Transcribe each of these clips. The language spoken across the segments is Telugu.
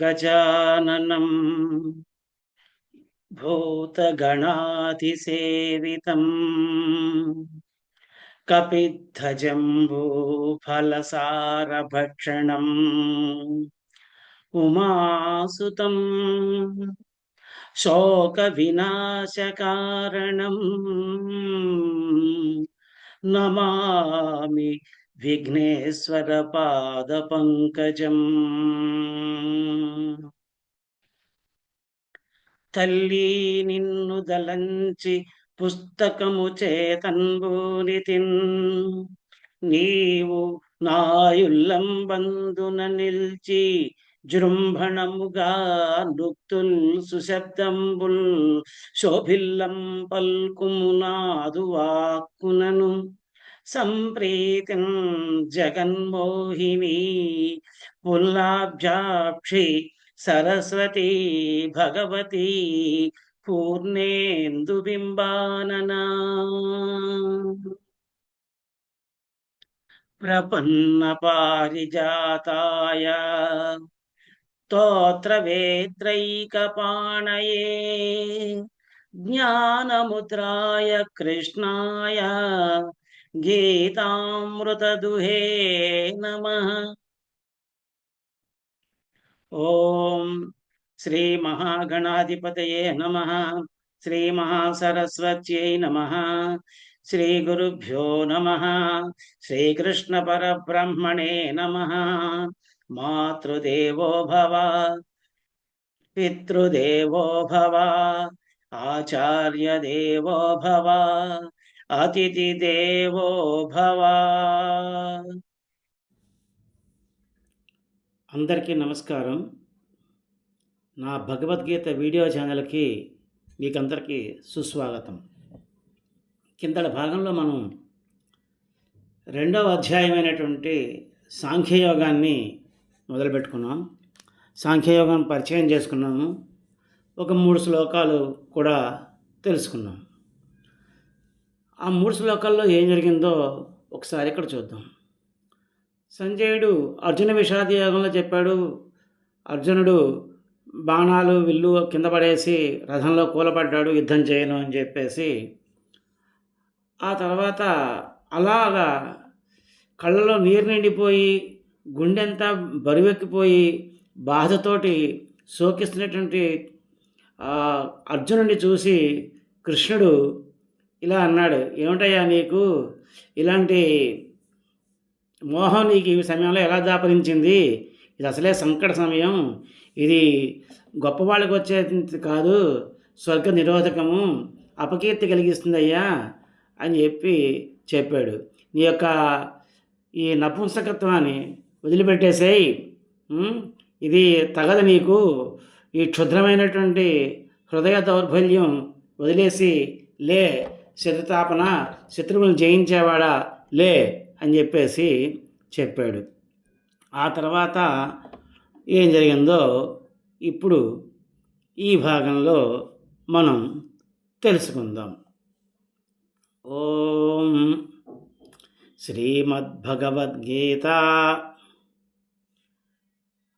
गजाननम् भूतगणातिसेवितम् कपिद्धजम्बूफलसारभक्षणम् उमासुतम् शोकविनाशकारणम् नमामि విఘ్నేశ్వర పాద పంకజం తల్లి నిన్ను దలంచి పుస్తకము చేతన్బూనితిన్. నీవు నాయుల్లంబందున నిల్చి జృంభణముగా నృక్తుల్ సుశబ్దంబుల్. శోభిల్లం పల్కుమునాదు వాక్కునను సంప్రీతిన్ జగన్మోహిని ఉల్లాభ్యాక్షి సరస్వతి భగవతి పూర్ణేందుబింబాననా. ప్రపన్న పారిజాతాయ స్తోత్రవేత్రైకపాణయే. జ్ఞానముద్రాయ కృష్ణాయ గీతామృతదుహే నమ. ఓం శ్రీ మహాగణాధిపతయే నమ. శ్రీ మహాసరస్వత్యై నమ. శ్రీ గురుభ్యో నమ. శ్రీకృష్ణ పరబ్రహ్మణే నమ. మాతృదేవో భవ. పితృదేవో భవ. ఆచార్య దేవో భవ. అతిథిదేవో భవ. అందరికీ నమస్కారం. నా భగవద్గీత వీడియో ఛానల్కి మీకందరికీ సుస్వాగతం. కిందటి భాగంలో మనం రెండవ అధ్యాయమైనటువంటి సాంఖ్యయోగాన్ని మొదలుపెట్టుకున్నాం. సాంఖ్యయోగం పరిచయం చేసుకున్నాము. ఒక మూడు శ్లోకాలు కూడా తెలుసుకున్నాం. ఆ మూడు శ్లోకాల్లో ఏం జరిగిందో ఒకసారి ఇక్కడ చూద్దాం. సంజయుడు అర్జున విషాద యోగంలో చెప్పాడు. అర్జునుడు బాణాలు విల్లు కింద పడేసి రథంలో కూలపడ్డాడు యుద్ధం చేయను అని చెప్పేసి ఆ తర్వాత అలాగా కళ్ళలో నీరు నిండిపోయి గుండెంతా బరువెక్కిపోయి బాధతోటి శోకిస్తున్నటువంటి అర్జునుడిని చూసి కృష్ణుడు ఇలా అన్నాడు. ఏమిటయ్యా నీకు? ఇలాంటి మోహం నీకు ఈ సమయంలో ఎలా దాపరించింది? ఇది అసలే సంకట సమయం. ఇది గొప్ప వాళ్ళకి వచ్చేది కాదు. స్వర్గ నిరోధకము. అపకీర్తి కలిగిస్తుందయ్యా అని చెప్పి చెప్పాడు. నీ యొక్క ఈ నపుంసకత్వాన్ని వదిలిపెట్టేసేయి. ఇది తగదు నీకు. ఈ క్షుద్రమైనటువంటి హృదయ దౌర్బల్యం వదిలేసి లే. శతతాపన శత్రువులను జయించేవాడా? లే అని చెప్పేసి చెప్పాడు. ఆ తర్వాత ఏం జరిగిందో ఇప్పుడు ఈ భాగంలో మనం తెలుసుకుందాం. ఓం శ్రీమద్భగవద్గీత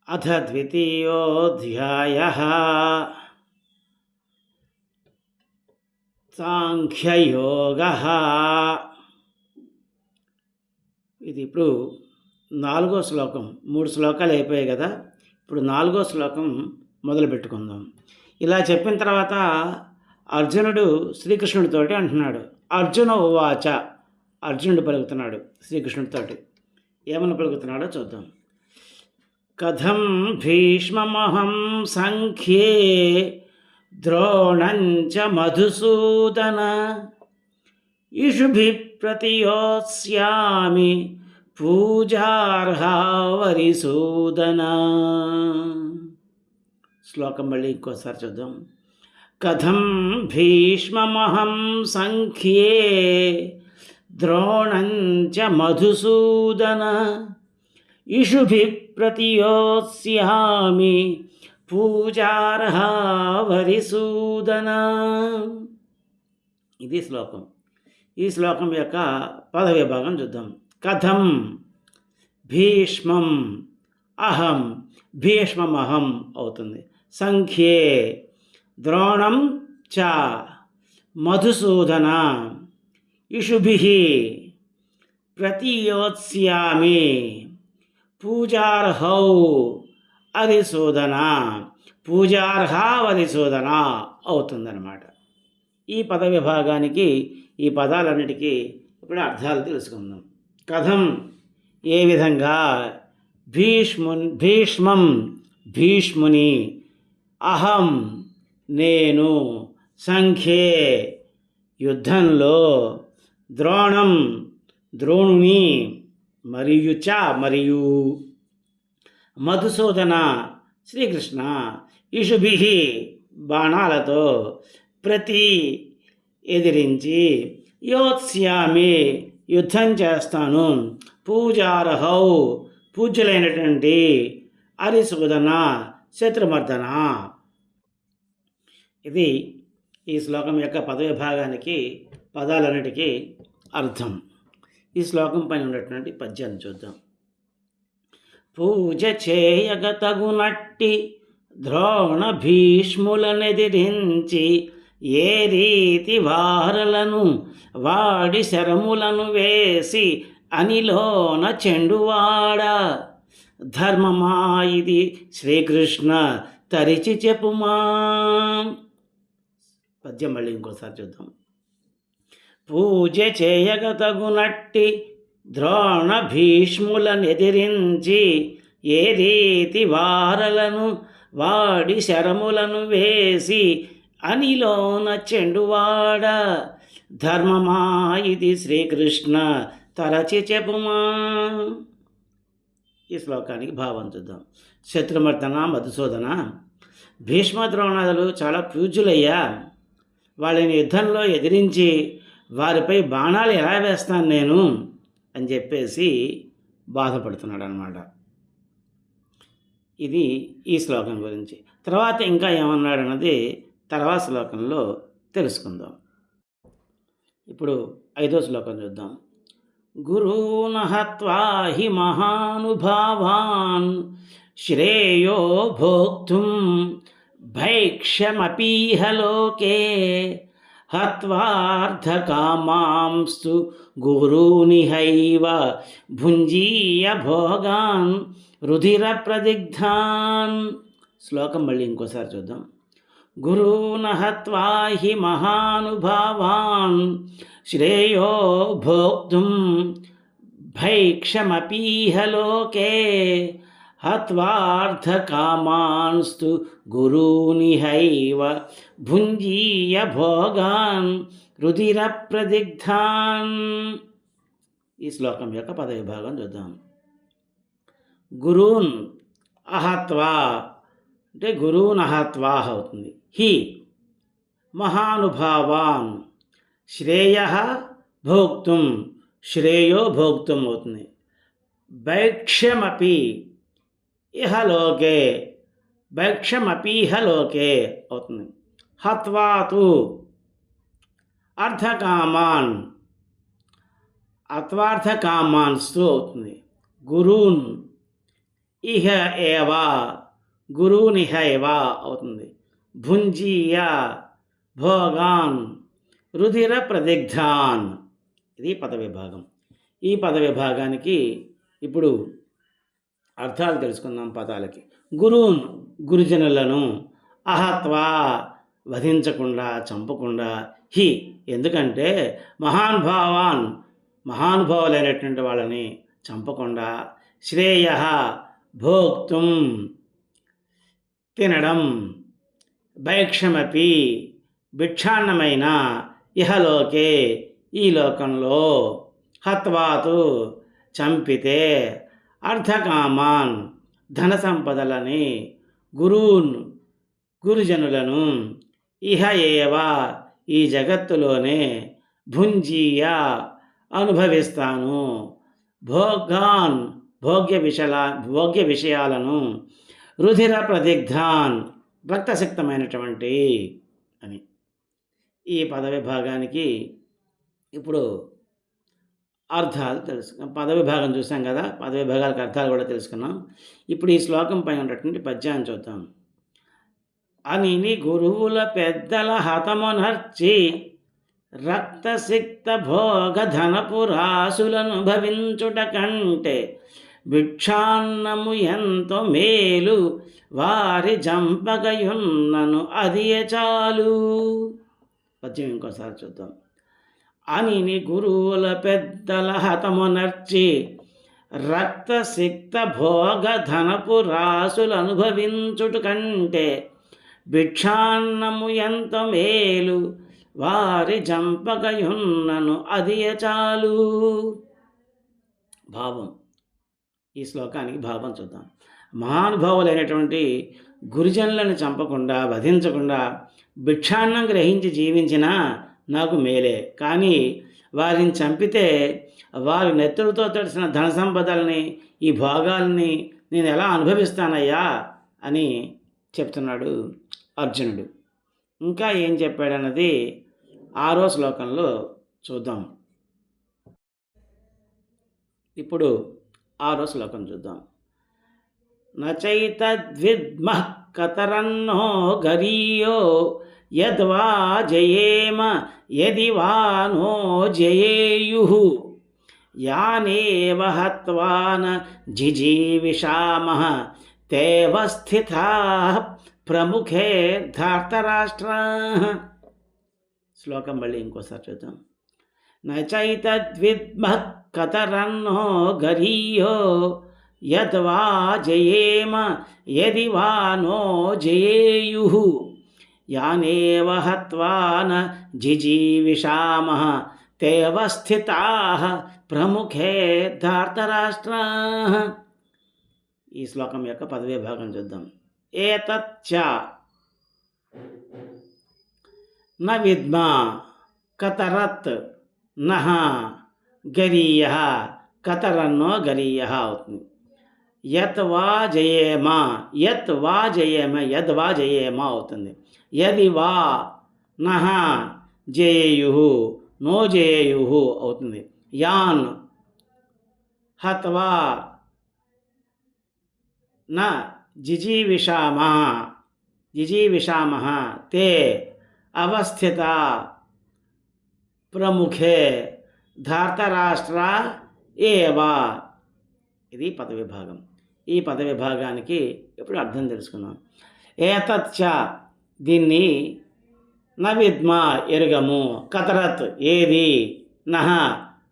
అథ ద్వితీయోధ్యాయ సాంఖ్యయోగ. ఇది ఇప్పుడు నాలుగో శ్లోకం. మూడు శ్లోకాలు అయిపోయాయి కదా. ఇప్పుడు నాలుగో శ్లోకం మొదలు పెట్టుకుందాం ఇలా చెప్పిన తర్వాత అర్జునుడు శ్రీకృష్ణుడితోటి అంటున్నాడు. అర్జున ఉవాచ. అర్జునుడు పలుకుతున్నాడు శ్రీకృష్ణుడితోటి. ఏమని పలుకుతున్నాడో చూద్దాం. కథం భీష్మమహం సంఖ్యే ద్రోణంచ మధుసూదన ఇషుభి ప్రతియోస్యామి పూజార్హావరిసూదన శ్లోకం మళ్ళీ ఇంకోసారి చూద్దాం. కథం భీష్మమహం సంఖ్యే ద్రోణంచ మధుసూదన. ఇషుభి ప్రతియోస్యామి పూజార్హ పూజార్హావరిసూదన ఇది శ్లోకం. ఈ శ్లోకం యొక్క పద విభాగం చూద్దాం. కథం భీష్మం అహం భీష్మమహం అవుతుంది. సంఖ్యే ద్రోణం చ మధుసూదన. ఇషుభి ప్రతియోత్స్యామి. పూజార్హౌ అధిశోధన పూజార్హ అవుతుందన్నమాట. ఈ పద విభాగానికి ఈ పదాలన్నిటికీ ఇప్పుడు అర్థాలు తెలుసుకుందాం. కథం ఏ విధంగా? భీష్మున్ భీష్మం భీష్ముని అహం నేను సంఖ్యే యుద్ధంలో ద్రోణం ద్రోణుని మరియు చ మరియు మధుసూదన శ్రీకృష్ణ ఇషుభి బాణాలతో ప్రతి ఎదిరించి యోత్స్యామి యుద్ధం చేస్తాను. పూజారహౌ పూజ్యులైనటువంటి అరిసూదన శత్రుమర్దన. ఇది ఈ శ్లోకం యొక్క పదవిభాగానికి పదాలన్నిటికీ అర్థం. ఈ శ్లోకం పైన ఉన్నటువంటి పద్యాన్ని చూద్దాం. పూజ చేయగ తగునట్టి ద్రోణ భీష్ములనెదిరించి ఏ రీతి వారలను వాడి శరములను వేసి అనిలోన చెండువాడ. ధర్మమా ఇది? శ్రీకృష్ణ తరిచి చెప్పుమా. పద్యం మళ్ళీ ఇంకోసారి చూద్దాం. పూజ చేయగ తగునట్టి ద్రోణ భీష్ములనెదిరించి ఏ రీతి వారలను వాడి శరములను వేసి అనిలోన చెండువాడ. ధర్మమా ఇది శ్రీకృష్ణ? తరచి చెప్పుమా. ఈ శ్లోకానికి భావం చూద్దాం. శత్రుమర్దన మధుసూదన. భీష్మ ద్రోణాదులు చాలా పూజ్యులయ్యా వాళ్ళని యుద్ధంలో ఎదిరించి వారిపై బాణాలు ఎలా వేస్తాను నేను? అని చెప్పేసి బాధపడుతున్నాడు అనమాట ఇది ఈ శ్లోకం గురించి. తర్వాత ఇంకా ఏమన్నాడు అన్నది తర్వాత శ్లోకంలో తెలుసుకుందాం. ఇప్పుడు ఐదో శ్లోకం చూద్దాం. గురూణ హత్వా హి మహానుభావాన్ శ్రేయో భోక్తుం భైక్షమపీహలోకే హత్వార్థకామాంస్తు గురూనిహైవ భుంజీయ భోగాన్ రుధిర ప్రదిగ్ధాన్ శ్లోకం మళ్ళీ ఇంకోసారి చూద్దాం. గురూన హి మహానుభావాన్ శ్రేయో భోక్తుం భైక్షమపీహలోకే లోకే హత్వార్థకామాన్స్తు గురూనిహైవ భుంజీయ భోగాన్ రుధిర ప్రదిగ్ధాన్ ఈ శ్లోకం యొక్క పద విభాగం చూద్దాం. గురూన్ అహత్వా అంటే గురువున్ అహత్వా అవుతుంది. హి మహానుభావాన్ శ్రేయ భోక్తుం శ్రేయో భోక్తుం అవుతుంది. భైక్ష్యమపి ఇహలోకే భైక్షమపీహలోకే అవుతుంది. హత్వాతు అర్థకామాన్ అత్వార్థకామాన్స్తు అవుతుంది. గురూన్ ఇహ ఏవా గురూనిహ ఏవా అవుతుంది. భుంజీయ భోగాన్ రుధిర ప్రదిగ్ధాన్ ఇది పద విభాగం ఈ పద విభాగానికి ఇప్పుడు అర్థాలు తెలుసుకుందాం పదాలకి. గురువున్ గురుజనులను అహత్వా వధించకుండా చంపకుండా హి ఎందుకంటే మహానుభావాన్ మహానుభావులైనటువంటి వాళ్ళని చంపకుండా శ్రేయ భోక్తుం తినడం భైక్షమపి భిక్షాన్నమైన ఇహలోకే ఈ లోకంలో హత్వాతు చంపితే అర్ధకామాన్ ధన సంపదలని గురూన్ గురుజనులను ఇహ ఏవా ఈ జగత్తులోనే భుంజీయ అనుభవిస్తాను. భోగాన్ భోగ్య విషల భోగ్య విషయాలను రుధిర ప్రదిగ్ధాన్ రక్తశక్తమైనటువంటి అని. ఈ పద విభాగానికి ఇప్పుడు అర్థాలు తెలుసుకున్నాం. పదవిభాగం చూసాం కదా పదవిభాగాలకు అర్థాలు కూడా తెలుసుకున్నాం. ఇప్పుడు ఈ శ్లోకం పైన ఉన్నటువంటి పద్యాన్ని చూద్దాం. అని గురువుల పెద్దల హతమునర్చి రక్తసిక్త భోగ ధనపు రాసులను భవించుట కంటే భిక్షాన్నము ఎంతో మేలు వారి జంపగయున్నను అది చాలు. పద్యం ఇంకోసారి చూద్దాం. అని గురువుల పెద్దల హతమునర్చి రక్తసిక్త భోగ ధనపు రాసులు అనుభవించుట కంటే భిక్షాన్నము ఎంత మేలు వారి జంపకయున్నను అది చాలు. భావం. ఈ శ్లోకానికి భావం చూద్దాం. మహానుభావులైనటువంటి గురుజనులను చంపకుండా వధించకుండా భిక్షాన్నం గ్రహించి జీవించిన నాకు మేలే. కానీ వారిని చంపితే వారి నెత్తులతో తడిసిన ధన సంపదల్ని ఈ భోగాల్ని నేను ఎలా అనుభవిస్తానయ్యా? అని చెప్తున్నాడు అర్జునుడు. ఇంకా ఏం చెప్పాడన్నది ఆరో శ్లోకంలో చూద్దాం. ఇప్పుడు ఆరో శ్లోకం చూద్దాం. నచైతద్విద్మ కతరన్నో గరీయో యద్వా జయేమ యది వా నో జయేయు యానేవ హత్వాన జిజీవిషామః తేవ స్థితా ప్రముఖే ధార్తరాష్ట్ర శ్లోకం మళ్ళీ ఇంకోసారి చూద్దాం. నచైతద్విద్మ కతరన్నో గరీయో యద్వా జయేమ యది వా నో జయేయు। యానేవ హత్వా న జిజీవిషామః తేవ స్థితా ప్రముఖే ధార్తరాష్ట్ర ఈ శ్లోకం యొక్క పదవీ భాగం చూద్దాం. ఏతచ్చ న విద్మ కతరత్ నహ గరీయ కతరన్నో గరీయ అవుతుంది. యత్ వా జయేమ యత్ వా జయేమ యద్ వా జయేమ అవుతుంది. యది వా నహ జేయు నో జేయు అవుతుంది. యాన్ హత్వా న జిజీవిషామ జిజీవిషామ తే అవస్థిత ప్రముఖే ధార్తరాష్ట్ర ఏవా ఇది పదవిభాగం. ఈ పద విభాగానికి ఇప్పుడు అర్థం తెలుసుకుందాం. ఏతచ్చ దీన్ని నవిద్మ ఎరుగము కతరత్ ఏది నహ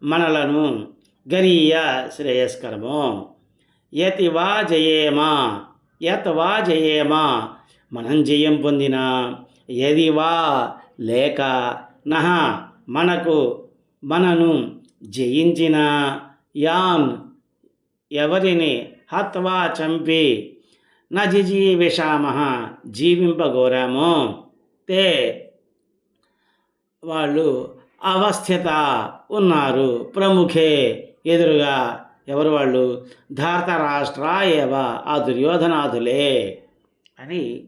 మనలను గరీయ శ్రేయస్కరము. యతి వా జయేమా యత్ వా జయేమా మనం జయం పొందిన. ఎది వా లేక నహ మనకు మనను జయించిన. యాన్ ఎవరిని హత్వా చంపి నజిజీవిషామ జీవింపగోరామో. తే వాళ్ళు అవస్థిత ఉన్నారు. ప్రముఖే ఎదురుగా ఎవరు వాళ్ళు? ధార్తరాష్ట్ర ఏవ ఆ దుర్యోధనాథులే అని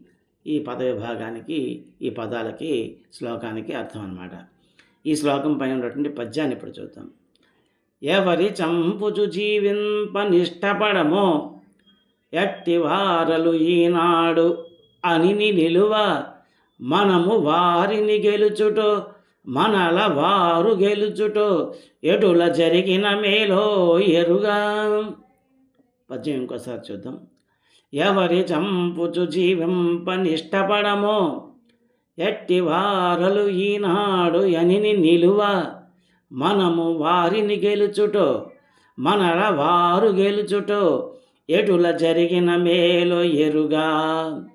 ఈ పద విభాగానికి ఈ పదాలకి శ్లోకానికి అర్థం అన్నమాట ఈ శ్లోకం పైన ఉన్నటువంటి పద్యాన్ని ఇప్పుడు చూద్దాం. ఎవరి చంపుచు జీవింపనిష్టపడమో ఎట్టి వారలు ఈనాడు అని నిలువ మనము వారిని గెలుచుటో మనల వారు గెలుచుటో ఎటుల జరిగిన మేలో ఎరుగా? పద్యం ఇంకోసారి చూద్దాం. ఎవరి చంపుచు జీవింపనిష్టపడమో ఎట్టి వారలు ఈనాడు ఎనిని నిలువ మనము వారిని గెలుచుటో మనల వారు గెలుచుటో ఎటుల జరిగిన మేలో ఎరుగా?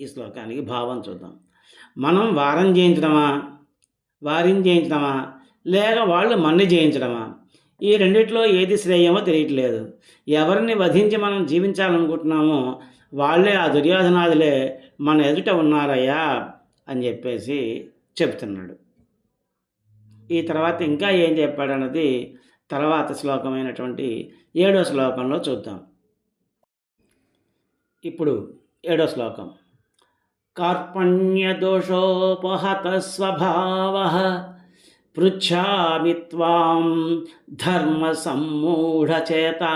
ఈ శ్లోకానికి భావం చూద్దాం. మనం వారం చేయించడమా వారిని చేయించడమా లేక వాళ్ళు మన్ని చేయించడమా ఈ రెండిట్లో ఏది శ్రేయమో తెలియట్లేదు. ఎవరిని వధించి మనం జీవించాలనుకుంటున్నామో వాళ్ళే ఆ దుర్యోధనాదులే మన ఎదుట ఉన్నారయ్యా అని చెప్పేసి చెప్తున్నాడు ఈ తర్వాత ఇంకా ఏం చెప్పాడన్నది తర్వాత శ్లోకమైనటువంటి ఏడో శ్లోకంలో చూద్దాం. ఇప్పుడు ఏడో శ్లోకం. కార్పణ్యదోషోపహత స్వభావ పృచ్ఛామి త్వాం ధర్మసమ్మూఢచేతా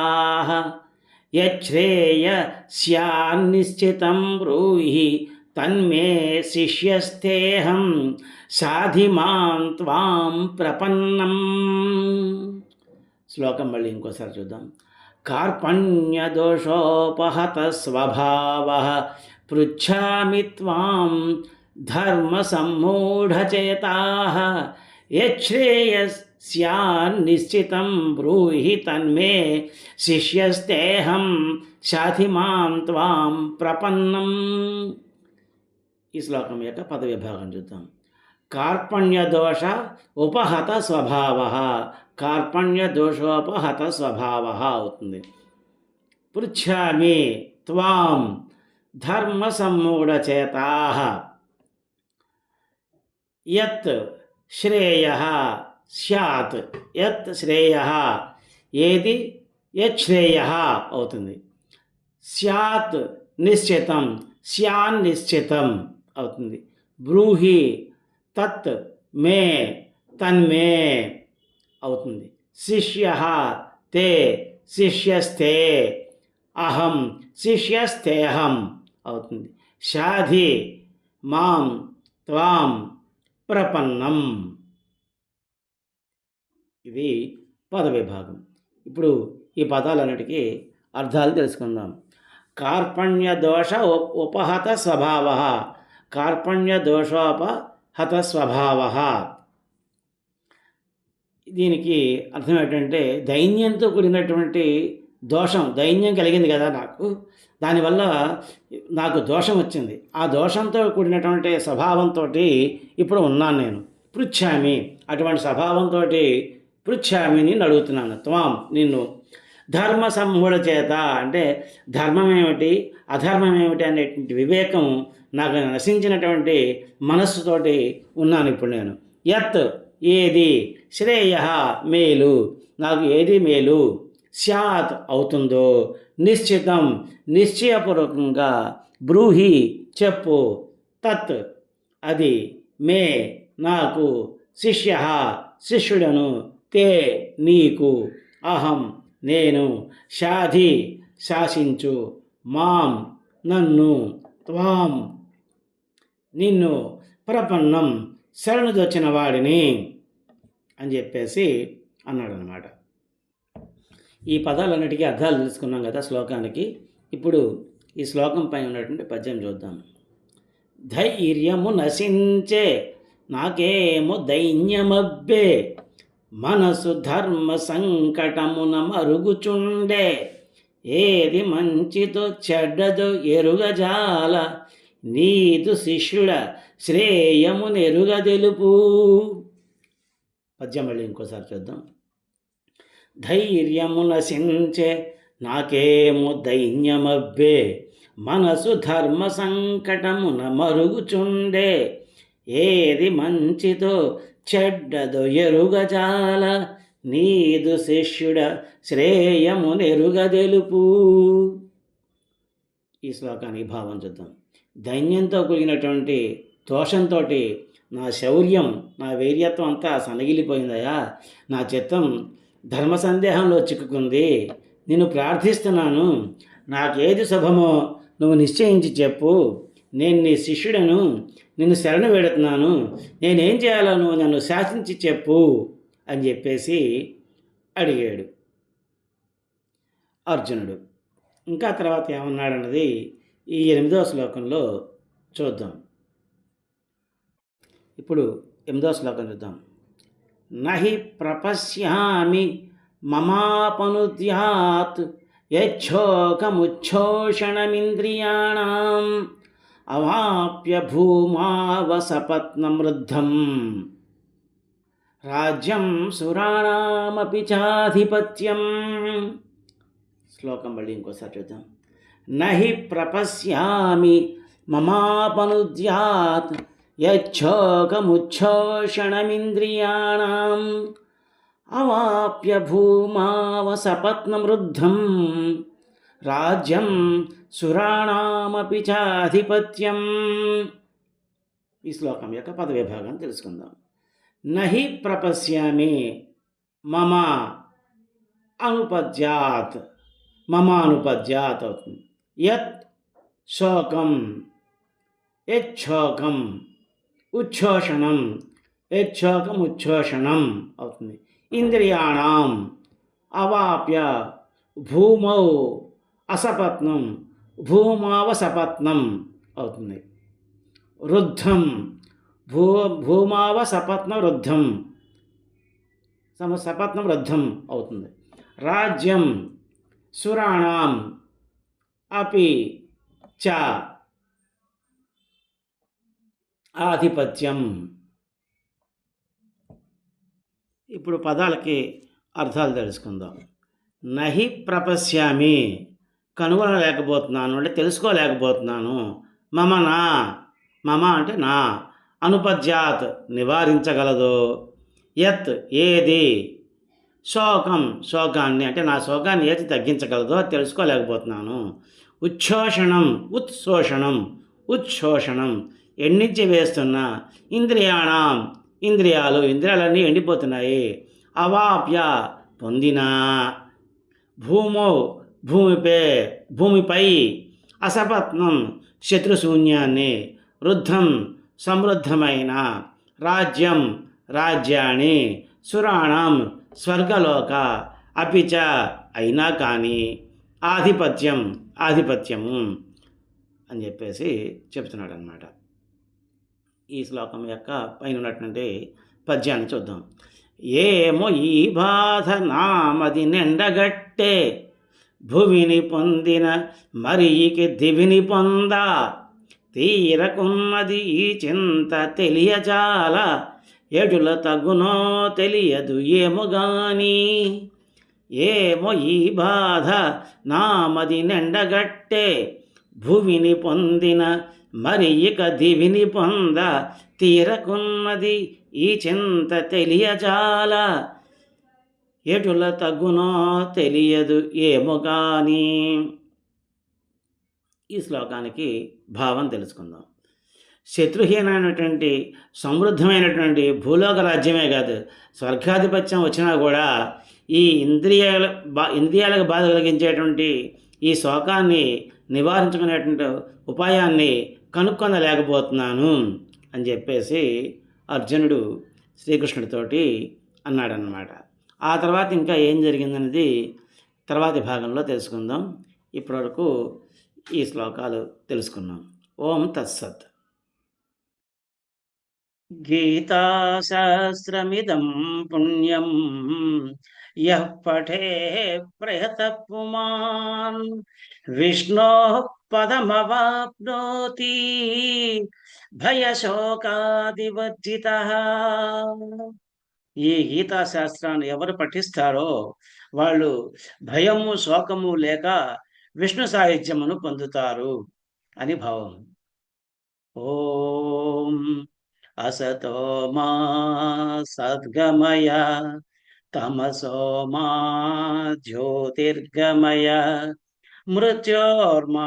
యశ్రేయ స్యాన్నిశ్చితం బ్రూహి తన్మే శిష్యస్థేహం సాధిమాం త్వాం ప్రపన్నం. శ్లోకం మళ్ళీ ఇంకోసారి చూద్దాం. కార్పణ్యదోషోపహత స్వభావ పృచ్ఛామి త్వాం ధర్మ ధర్మసమ్మూఢచేతా యశ్రేయస్యాన్నిశ్చితం బ్రూహి తన్మే శిష్యస్తేహం సాధిమాం త్వాం ప్రపన్నం. ఈ శ్లోకం యొక్క పద విభాగం చూద్దాం. కార్పణ్యదోష ఉపహత స్వభావ. కార్పణ్య దోషోపహత స్వభావ అవుతుంది. పృచ్ఛామి త్వాం ధర్మ సమ్మూఢచేత యత్ శ్రేయ సత్ యత్ శ్రేయ ఏది? యత్ శ్రేయ అవుతుంది. సత్ నిశ్చితం. స్యాన్ నిశ్చితం అవుతుంది. బ్రూహి తత్ మే తన్మే అవుతుంది. శిష్య తే శిష్యస్థే అహం శిష్యస్థేహం అవుతుంది. షాధి మాం త్వాం ప్రపన్నం. ఇది పద విభాగం ఇప్పుడు ఈ పదాలన్నిటికీ అర్థాలు తెలుసుకుందాం. కార్పణ్య దోష ఉపహత స్వభావ. కార్పణ్య దోషోప స్వభావ దీనికి అర్థం ఏంటంటే దైన్యంతో కూడినటువంటి దోషం దైన్యం కలిగింది కదా నాకు. దానివల్ల నాకు దోషం వచ్చింది. ఆ దోషంతో కూడినటువంటి స్వభావంతో ఇప్పుడు ఉన్నాను నేను. పృచ్ఛామి. అటువంటి స్వభావంతో పృచ్ఛామి నేను అడుగుతున్నాను. త్వాం. నిన్ను ధర్మ సంహుడ చేత. అంటే ధర్మం ఏమిటి? అధర్మం ఏమిటి అనేటువంటి వివేకం నాకు నశించినటువంటి మనస్సుతోటి ఉన్నాను ఇప్పుడు నేను. యత్ ఏది శ్రేయ మేలు నాకు ఏది మేలు? స్యాత్ అవుతుందో? నిశ్చితం నిశ్చయపూర్వకంగా బ్రూహి చెప్పు. తత్ అది మే నాకు శిష్య శిష్యుడను తే నీకు. అహం నేను షాధి శాసించు. మాం నన్ను త్వాం. నిన్ను ప్రపన్నం శరణుదొచ్చిన వాడిని అని చెప్పేసి అన్నాడనమాట ఈ పదాలన్నిటికీ అర్థాలు తెలుసుకున్నాం కదా శ్లోకానికి. ఇప్పుడు ఈ శ్లోకం పైన ఉన్నటువంటి పద్యం చూద్దాం. ధైర్యము నశించే నాకేమో దైన్యమబ్బే మనసు ధర్మ సంకటమున మరుగుచుండే ఏది మంచితో చెడ్డదో ఎరుగజాల. నీదు శిష్యుడ శ్రేయము నెరుగ తెలుపు పద్యం మళ్ళీ ఇంకోసారి చూద్దాం. ధైర్యము నశించే నాకేమో దైన్యమబ్బే. మనసు ధర్మ సంకటమున మరుగుచుండే. ఏది మంచితో చెడ్డదో ఎరుగజాల. నీదు శిష్యుడ శ్రేయము నెరుగదెలుపు. ఈ శ్లోకానికి భావం చూద్దాం. దైన్యంతో కూలినటువంటి దోషంతో నా శౌర్యం నా వీర్యత్వం అంతా సనగిలిపోయిందయా? నా చిత్తం ధర్మ సందేహంలో చిక్కుకుంది. నేను ప్రార్థిస్తున్నాను. నాకేది శుభమో నువ్వు నిశ్చయించి చెప్పు. నేను నీ శిష్యుడను నిన్ను శరణు వేడుతున్నాను. నేనేం చేయాలో నువ్వు నన్ను శాసించి చెప్పు. అని చెప్పేసి అడిగాడు అర్జునుడు. ఇంకా తర్వాత ఏమన్నాడన్నది ఈ ఎనిమిదో శ్లోకంలో చూద్దాం. ఇప్పుడు ఎనిమిదో శ్లోకం చూద్దాం. నహి ప్రపశ్యామి మమాపనుద్యాత్ యచ్చోకముచ్ఛోషణమింద్రియాణం అవాప్య భూమావసపత్నమృద్ధం. రాజ్యం సురాణమపి చాధిపత్యం. శ్లోకం మళ్ళీ ఇంకోసారి చూద్దాం. నహి ప్రపశ్యామి మమాపనుద్యాత్ యచ్చోకముచ్ఛోషణమింద్రియాణం అవాప్య భూమావసపత్నమృద్ధం. రాజ్యం సురాణమపి చాధిపత్యం. ఈ శ్లోకం యొక్క పదవిభాగం తెలుసుకుందాం. నహి ప్రపశ్యామి మమ అనుపద్యాత్ మమ అనుపద్యాత్ అవుతుంది యత్ శోకం యచ్చోకం ఉచ్ఛోషణం యచ్చోకం ఉచ్ఛోషణం అవుతుంది ఇంద్రియాణం అవాప్య భూమౌ అసపత్నం భూమావసపత్నం అవుతుంది రుద్ధం భూ భూమావ సపత్న రుద్ధం సమ సపత్నం వృద్ధం అవుతుంది. రాజ్యం సురాణం అపి చ ఆధిపత్యం. ఇప్పుడు పదాలకి అర్థాలు తెలుసుకుందాం. నహి ప్రపశ్యామి కనుగొనలేకపోతున్నాను అంటే తెలుసుకోలేకపోతున్నాను. మమ నా మమ అంటే నా. అనుపద్యాత్ నివారించగలదో? యత్ ఏది? శోకం శోకాన్ని అంటే నా శోకాన్ని ఏది తగ్గించగలదో తెలుసుకోలేకపోతున్నాను. ఉచ్ఛోషణం ఉత్శోషణం ఉచ్ఛోషణం. ఎండించి వేస్తున్న? ఇంద్రియాణం. ఇంద్రియాలు ఇంద్రియాలన్నీ ఎండిపోతున్నాయి. అవాప్య పొందిన. భూమో భూమిపై భూమిపై అసపత్నం శత్రుశూన్యాన్ని వృద్ధం సమృద్ధమైన రాజ్యం రాజ్యాన్ని సురాణం స్వర్గలోక అపిచ అయినా కానీ ఆధిపత్యం ఆధిపత్యము అని చెప్పేసి చెప్తున్నాడు అనమాట ఈ శ్లోకం యొక్క పైన ఉన్నటువంటి పద్యాన్ని చూద్దాం. ఏమో ఈ బాధ నామది నిండగట్టే భువిని పొందిన మరికి దివిని పొంద తీరకున్నది ఈ చింత తెలియజాల ఎడుల తగునో తెలియదు ఏమోగాని ఏమో ఈ బాధ నామది నిండగట్టే భువిని పొందిన మరి ఇక దివిని పొంద తీరకున్నది ఈ చింత తెలియజాల ఎటుల తగునో తెలియదు ఏమో కానీ ఈ శ్లోకానికి భావం తెలుసుకుందాం. శత్రుహీనమైనటువంటి సమృద్ధమైనటువంటి భూలోక రాజ్యమే కాదు స్వర్గాధిపత్యం వచ్చినా కూడా ఈ ఇంద్రియాల బా ఇంద్రియాలకు బాధ కలిగించేటువంటి ఈ శోకాన్ని నివారించుకునేటువంటి ఉపాయాన్ని కనుక్కొనలేకపోతున్నాను అని చెప్పేసి అర్జునుడు శ్రీకృష్ణుడితోటి అన్నాడన్నమాట. ఆ తర్వాత ఇంకా ఏం జరిగిందనేది తర్వాతి భాగంలో తెలుసుకుందాం. ఇప్పటివరకు ఈ శ్లోకాలు తెలుసుకున్నాం. ఓం తత్సత్. గీతాశాస్త్రమిదం పుణ్యం. యః పఠే ప్రయత పుమాన్ విష్ణో పదమవాప్నోతి. భయశోకాదివర్జిత. ఈ గీతా శాస్త్రాన్ని ఎవరు పఠిస్తారో వాళ్ళు భయము శోకము లేక విష్ణు సాహిత్యమును పొందుతారు అని భావం. ఓం అసతో మా సద్గమయ తమసో మా జ్యోతిర్గమయ మృత్యోర్మా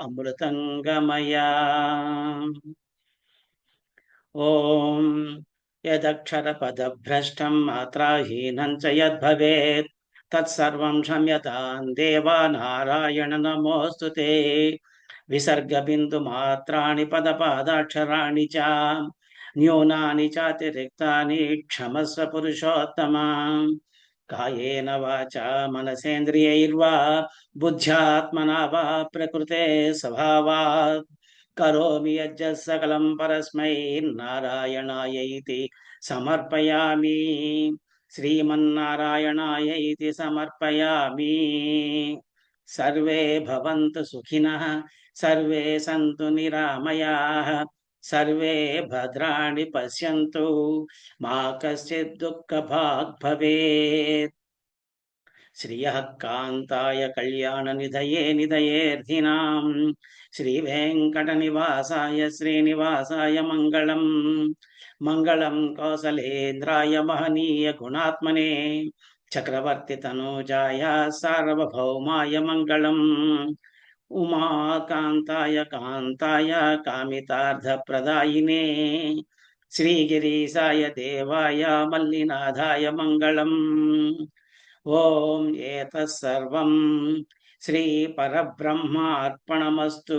అమృతంగమయ. ఓం యదక్షరపదభ్రష్టం మాత్రాహీనం చ యద్భవేత్ తత్సర్వం క్షమ్యతాం. దేవా నారాయణ నమోస్తు విసర్గబిందుమాత్రాణి పదపాదాక్షరాణి చ. న్యూనాని చాతిరిక్తాని క్షమస్వ పురుషోత్తమ. కాయేన వాచ మనసేంద్రియైర్వా బుద్ధ్యాత్మనా వా ప్రకృతే స్వభావాత్. కరోమి యజ్జ సకలం పరస్మై నారాయణాయైతి సమర్పయామి. శ్రీమన్నారాయణాయ ఇతి సమర్పయామి సర్వే భవంతు సుఖినః సర్వే సంతు నిరామయాః సర్వే భద్రాణి పశ్యంతు మా కశ్చిత్ దుఃఖభాగ్ భవేత్ శ్రియः కాంతాయ కళ్యాణ నిధయే నిధయేర్థినాం శ్రీ వెంకటనివాసాయ శ్రీనివాసాయ మంగళం మంగళం కౌసలేంద్రాయ మహనీయ గుణాత్మనే చక్రవర్తి తనూజాయ సార్వభౌమాయ మంగళం ఉమాకాంతాయ కాంతాయ కామితార్థప్రదాయినే శ్రీగిరీశాయ దేవాయ మల్లినాథాయ శ్రీ పరబ్రహ్మ అర్పణమస్తు